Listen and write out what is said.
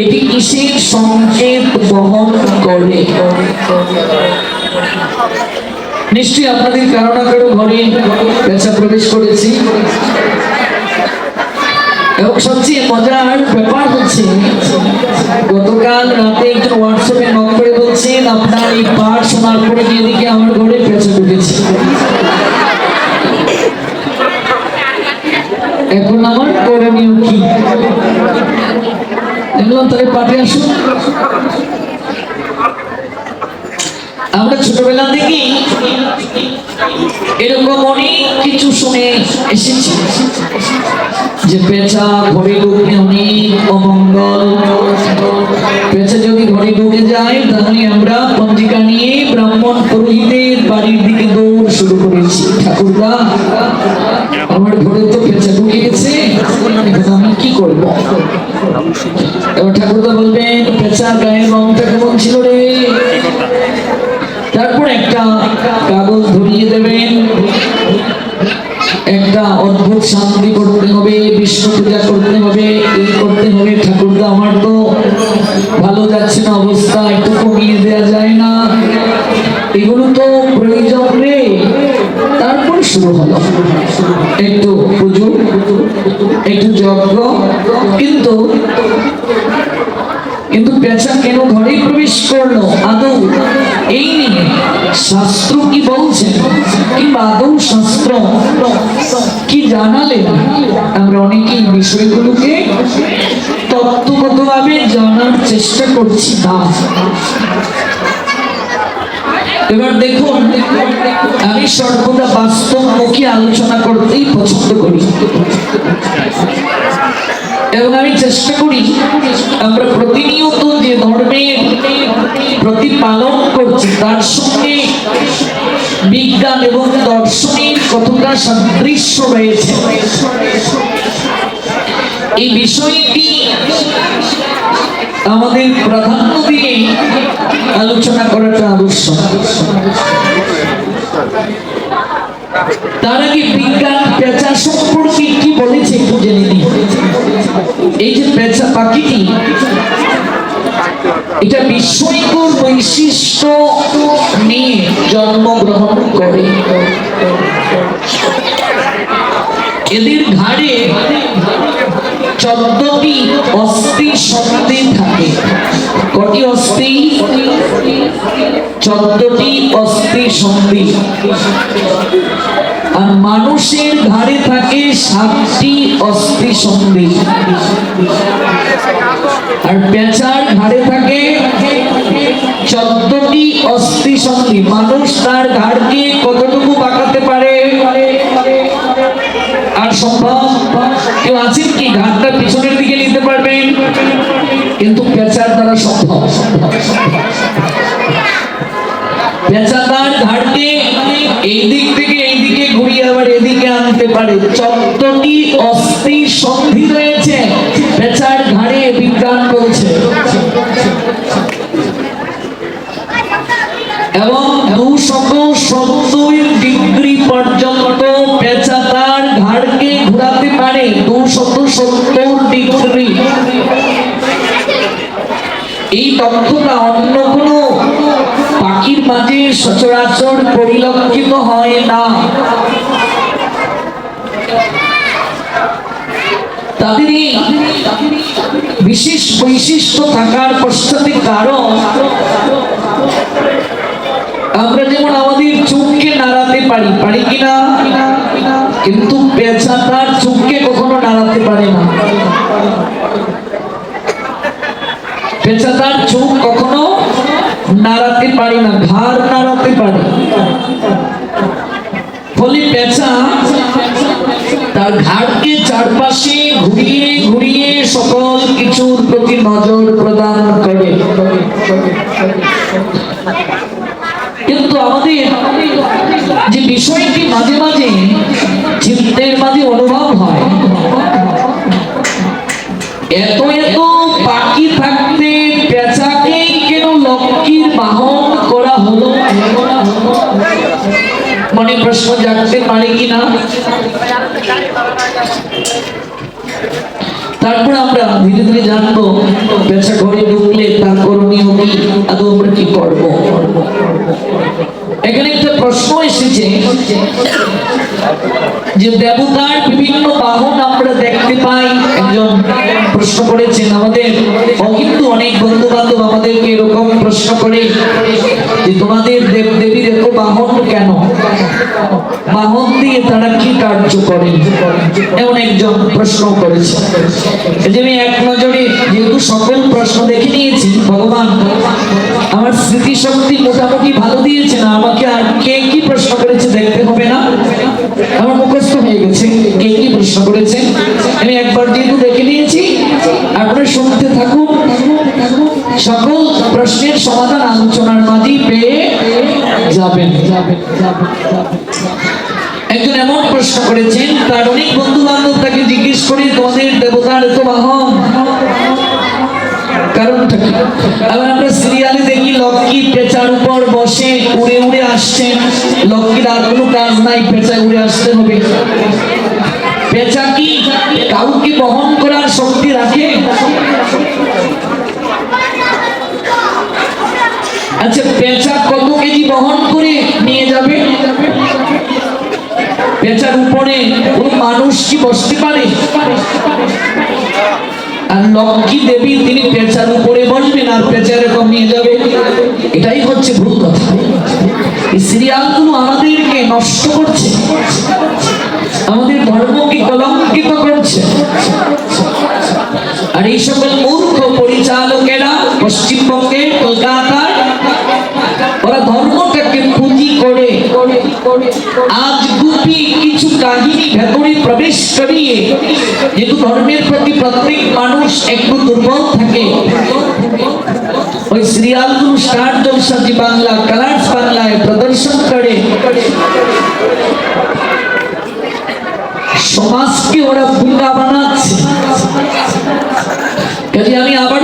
এটি কিসের সংকেত বহন করে? নিশ্চয়ই আপনাদের কারও না কারও ঘরে পেঁচা প্রবেশ করেছি। এবং সবচেয়ে মজার ব্যাপার হচ্ছে, গতকাল রাতে একজন হোয়াটসঅ্যাপে নক করে বলছেন, আপনার এই পাঠ শোনার পরে গিয়ে দেখি আমার ঘরে পেঁচা ঢুকেছে। এখন আমার করণীয় কি? তাহলে পাঠে আসুন আমরা ছোটবেলা থেকেই এরকম অনেক কিছু শুনে এসেছি। যে পেঁচা ঘরে ঢুকলে অনেক অমঙ্গল, পেঁচা যদি ঘরে ঢুকে যায়, তাহলে আমরা পঞ্জিকা নিয়ে ব্রাহ্মণ পুরোহিতের বাড়ির দিকে দৌড় শুরু করেছি। ঠাকুরদা, আমার ঘরে তো পেঁচা ঢুকে গেছে আমি কি করব? একটা অদ্ভুত শান্তি করতে হবে, বিষ্ণু পূজা করতে হবে, এই করতে হবে, ঠাকুরদা আমার তো ভালো যাচ্ছে না অবস্থা, একটু কমিয়ে দেওয়া যায় না। এগুলো তো প্রয়োজন রে। তারপর শুরু হলো। একটু পুজো, একটু যজ্ঞ, কিন্তু কিন্তু পেঁচা কেন ঘরে প্রবেশ করল? আদৌ এই নিয়ে শাস্ত্র কি বলছেন কিংবা আদৌ শাস্ত্র জানালেন আমরা অনেকেই বিষয়গুলোকে তত্ত্বগতভাবে জানার চেষ্টা করছি না এবার দেখুন, আমি সর্বদা বাস্তবমুখী আলোচনা করতেই পছন্দ করি। এবং আমি চেষ্টা করি, আমরা প্রতিনিয়ত যে ধর্মের প্রতিপালন করছি, তার সঙ্গে বিজ্ঞান এবং দর্শনের কতটা সাদৃশ্য রয়েছে। এই বিষয়টি আমাদের প্রাধান্য দিয়ে আলোচনা করাটা আবশ্যক। তার আগে বিজ্ঞান পেঁচা সম্পর্কে কি বলেছে একটু জেনে নিই। এই যে পেঁচা পাখিটি এটা বিস্ময়কর বৈশিষ্ট্য নিয়ে জন্মগ্রহণ করে এদের ঘাড়ে চোদ্দটি অস্থি শক্তি থাকে। কটি অস্থি? চোদ্দটি অস্থি সন্ধি আর মানুষের ঘাড়ে থাকে সাতটি অস্থি সন্ধি। আর পেঁচার ঘাড়ে থাকে চোদ্দটি অস্থি সন্ধি। মানুষ তার ঘাড়কে কতটুকু বাঁকাতে পারে? আর সম্ভব? কেউ আছেন কি? ঘাটটা পিছনের দিকে নিতে পারবেন? কিন্তু পেঁচার দ্বারা সম্ভব। পেঁচা তার ঘাটকে এই দিক থেকে আনতে পারে। চোদ্দটি অস্থি সন্ধি রয়েছে? পেঁচার ঘাড়ে বিজ্ঞান বলছে। এবং ঘোরাতে পারে। দুশত এই তথ্যটা অন্য কোনো পাখির মাঝে সচরাচর পরিলক্ষিত হয় না। তাদের এই বিশেষ বৈশিষ্ট্য থাকার পশ্চাতে কারণ, আমরা যেমন আমাদের চোখকে নাড়াতে পারি পারি কিনা কিন্তু পেঁচা তার চোখকে কখনো নাড়াতে পারে না। পেঁচা তার চোখ কখনো নাড়াতে পারি না ঘাড় নাড়াতে পারে। তার ঘাটকে চারপাশে ঘুরিয়ে ঘুরিয়ে সকল কিছুর প্রতি নজর প্রদান করে। কিন্তু আমাদের যে বিষয়টি মাঝে মাঝে জাগতে পারে কিনা? তারপর আমরা ধীরে ধীরে জানব পেঁচা ঘরে ঢুকলে তার করণীয় কি, আদৌ আমরা কি করব? এখানে একটা প্রশ্ন এসেছে যে দেবতার বিভিন্ন বাহন আমরা দেখতে পাই। একজন প্রশ্ন করেছেন আমাদের কিন্তু অনেক বন্ধু বান্ধব আমাদেরকে এরকম প্রশ্ন করে যে তোমাদের দেব দেবীর এত বাহন কেন? বাহন দিয়ে তারা কি কার্য করে এমন একজন প্রশ্ন করেছে। যে আমি এক নজরে যেহেতু সকল প্রশ্ন দেখে নিয়েছি, ভগবান, আমার স্মৃতিশক্তি মোটামুটি ভালো দিয়েছে। যাবেন একজন এমন প্রশ্ন করেছেন, তার অনেক বন্ধু বান্ধব তাকে জিজ্ঞেস করে তোমাদের দেবতার এত বাহন কারণটা সিরিয়ালে দেখি পেঁচার উপর বসে উড়ে উড়ে লক্ষ্মীর কাজ নাই উড়ে আসতে হবে। পেঁচা কি কাউকে বহন করার শক্তি রাখে? আচ্ছা পেঁচা কত কেজি বহন করে নিয়ে যাবে? পেঁচার উপরে কোনো মানুষ কি বসতে পারে? আর লক্ষ্মী দেবী, তিনি পেঁচার উপরে বসবেন আর পেঁচা এরকম নিয়ে যাবে। এটাই হচ্ছে ভুল কথা। এই আমাদেরকে নষ্ট করছে। আমাদের ধর্মকে কলঙ্কিত করছে। আর এই সকল আজ গুপি কিছু কাহিনী ভেতরে প্রবেশ করিয়ে যেহেতু ধর্মের প্রতি প্রত্যেক মানুষ একটু দুর্বল থাকে ওই সিরিয়ালগুলো Star Jalsha Zee Bangla Colors বাংলায় প্রদর্শন করে সমাজকে ওরা বুঙ্গা বানাচ্ছে কাজে আমি আবার